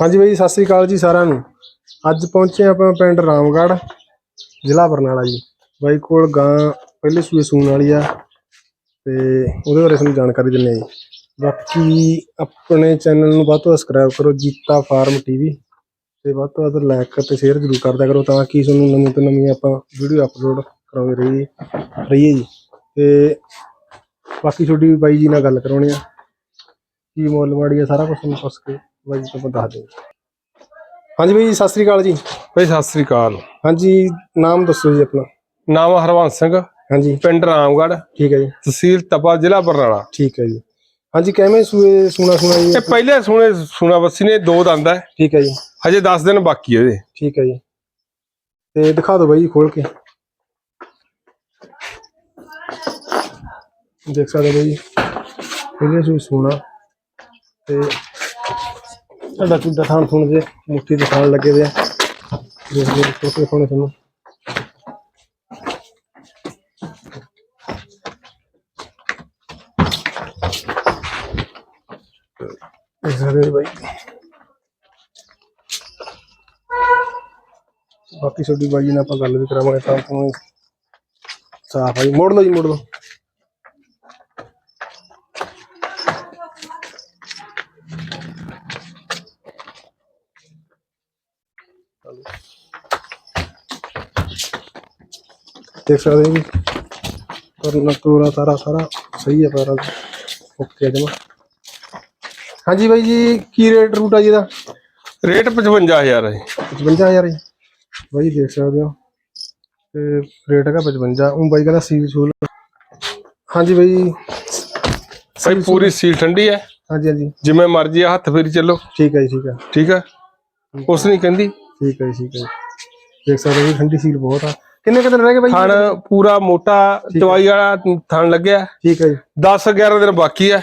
ਹਾਂਜੀ ਬਾਈ, ਸਤਿ ਸ੍ਰੀ ਅਕਾਲ ਜੀ ਸਾਰਿਆਂ ਨੂੰ। ਅੱਜ ਪਹੁੰਚੇ ਆਪਾਂ ਪਿੰਡ ਰਾਮਗੜ੍ਹ, ਜ਼ਿਲ੍ਹਾ ਬਰਨਾਲਾ ਜੀ। ਬਾਈ ਕੋਲ ਗਾਂ ਪਹਿਲੇ ਸੂਏ ਸੂਣ ਵਾਲੀ ਆ ਤੇ ਉਹਦੇ ਬਾਰੇ ਤੁਹਾਨੂੰ ਜਾਣਕਾਰੀ ਦਿੰਨੇ ਆ ਜੀ। ਬਾਕੀ ਆਪਣੇ ਚੈਨਲ ਨੂੰ ਵੱਧ ਤੋਂ ਸਬਸਕ੍ਰਾਈਬ ਕਰੋ, ਜੀਤਾ ਫਾਰਮ ਟੀਵੀ ਤੇ ਵੱਧ ਤੋਂ ਵੱਧ ਲਾਈਕ ਤੇ ਸ਼ੇਅਰ ਜ਼ਰੂਰ ਕਰਦਿਆ ਕਰੋ ਤਾਂ ਕਿ ਤੁਹਾਨੂੰ ਨਵੀਂ ਤੋਂ ਨਵੀਂ ਆਪਾਂ ਵੀਡੀਓ ਅਪਲੋਡ ਕਰਾਉਂਦੇ ਰਹੀਏ ਰਹੀਏ ਜੀ। ਤੇ ਬਾਕੀ ਤੁਹਾਡੀ ਬਾਈ ਜੀ ਨਾਲ ਗੱਲ ਕਰਾਉਣੀ ਆ। ਕੀ ਮੁੱਲ ਮਾੜੀ ਆ ਸਾਰਾ ਕੁਝ ਤੁਹਾਨੂੰ ਪੁੱਛ ਕੇ ਬਾਈ ਜੀ ਤੋਂ ਦੱਸ ਦਿਓ। ਹਾਂਜੀ ਬਾਈ ਜੀ, ਸਤਿ ਸ੍ਰੀ ਅਕਾਲ ਜੀ। ਬਈ ਸਤਿ ਸ੍ਰੀ ਅਕਾਲ। ਹਾਂਜੀ ਨਾਮ ਦੱਸੋ ਜੀ ਆਪਣਾ। ਨਾਮ ਹਰਵੰਸ ਸਿੰਘ। ਹਾਂਜੀ। ਪਿੰਡ ਰਾਮਗੜ੍ਹ। ਠੀਕ ਹੈ ਜੀ। ਤਹਿਸੀਲ ਤਪਾ ਜ਼ਿਲ੍ਹਾ ਬਰਨਾਲਾ। ਠੀਕ ਹੈ ਜੀ। ਹਾਂਜੀ ਕਿਵੇਂ ਸੂਏ ਸੁਣਾ ਸੁਣਾ ਜੀ? ਇਹ ਪਹਿਲੇ ਸੁਣੇ ਸੁਣਾ ਬੱਸੀ ਨੇ ਦੋ ਦੰਦ ਹੈ। ਠੀਕ ਹੈ ਜੀ। ਹਜੇ 10 ਦਿਨ ਬਾਕੀ ਹੈ ਇਹਦੇ ਠੀਕ ਹੈ ਜੀ। ਤੇ ਦਿਖਾ ਦਿਓ ਬਾਈ ਜੀ ਖੋਲ ਕੇ। ਦੇਖ ਸਕਦੇ ਹੋ ਬਾਈ ਜੀ। ਪਹਿਲੇ ਸੂਏ ਸੁਣਾ। ਤੇ ਸਾਡਾ ਕਿੱਦਾਂ ਥਾਣ ਥੁਣ ਜੇ ਮੁੱਠੀ ਦੇ ਖਾਣ ਲੱਗੇ ਵੇ ਆ। ਦੇਖ ਛੋਟੇ ਖਾਣੇ ਤੁਹਾਨੂੰ। ਦੇਖ ਬਾਈ। ਬਾਕੀ ਛੋਟੀ ਬਾਈ ਜੀ ਨਾਲ ਆਪਾਂ ਗੱਲ ਵੀ ਕਰਾਵਾਂਗੇ ਤਾਂ ਤੁਹਾਨੂੰ ਸਾਫ਼ ਆ ਜੀ। ਮੋੜ ਲਓ ਜੀ, ਮੋੜ ਲਓ। ਦੇਖ ਸਕਦੇ ਹੋ ਜੀ। ਕਰਨਾ ਤੋਰਾ ਤਾਰਾ ਸਾਰਾ ਸਹੀ ਹੈ ਪੈਰਾਂ ਦਾ ਓਕੇ ਜਮਾ। ਹਾਂਜੀ ਬਾਈ ਜੀ ਕੀ ਰੇਟ ਰੂਟ ਆ ਜੀ ਇਹਦਾ? ਰੇਟ 55000 ਹੈ 55000 ਜੀ। ਬਾਈ ਦੇਖ ਸਕਦੇ ਹੋ। ਤੇ ਰੇਟ ਹੈਗਾ 55 ਉਹ ਬਾਈ ਕਹਿੰਦਾ ਸੀਲ ਸੂਲ। ਹਾਂਜੀ ਬਾਈ। ਬਈ ਪੂਰੀ ਸੀਲ ਠੰਡੀ ਹੈ। ਹਾਂਜੀ ਹਾਂਜੀ। ਜਿਵੇਂ ਮਰਜ਼ੀ ਆ ਹੱਥ ਫੇਰੀ ਚੱਲੋ। ਠੀਕ ਹੈ ਜੀ ਠੀਕ ਹੈ। ਠੀਕ ਹੈ। ਉਸ ਨਹੀਂ ਕਹਿੰਦੀ। ਠੀਕ ਹੈ ਜੀ ਠੀਕ ਹੈ ਜੀ। ਦੇਖ ਸਕਦੇ ਹੋ ਜੀ ਠੰਡੀ ਸੀਲ ਬਹੁਤ ਆ। ਕਿੰਨੇ ਕੁ ਦਿਨ ਰਹਿ ਗਏ ਬਾਈ? ਥਣ ਪੂਰਾ ਮੋਟਾ ਦਵਾਈ ਵਾਲਾ ਥਣ ਲੱਗਿਆ। ਠੀਕ ਹੈ ਜੀ। 10 11 ਦਿਨ ਬਾਕੀ ਹੈ।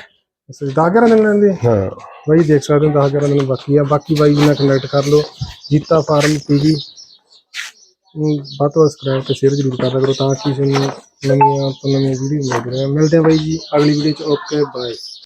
ਅੱਛਾ ਜੀ 10 11 ਦਿਨ ਰਹਿੰਦੇ? ਹਾਂ। ਬਾਈ ਦੇਖ ਸਕਦੇ ਹੋ 10 11 ਦਿਨ ਬਾਕੀ ਆ। ਬਾਕੀ ਬਾਈ ਜੀ ਨਾਲ ਕਨੈਕਟ ਕਰ ਲਓ ਜੀਤਾ ਫਾਰਮ ਟੀਵੀ ਵੱਧ ਤੋਂ ਸਬਸਕ੍ਰਾਈਬ ਤੇ ਸ਼ੇਅਰ ਜ਼ਰੂਰ ਕਰਦਾ ਕਰੋ ਤਾਂ ਕਿ ਤੁਹਾਨੂੰ ਨਵੀਆਂ ਤੋਂ ਨਵੀਆਂ ਵੀਡੀਓ ਮਿਲਦੀਆਂ ਰਹਿਣ ਮਿਲਦੇ ਆ ਬਾਈ ਜੀ ਅਗਲੀ ਵੀਡੀਓ ਚ। Okay bye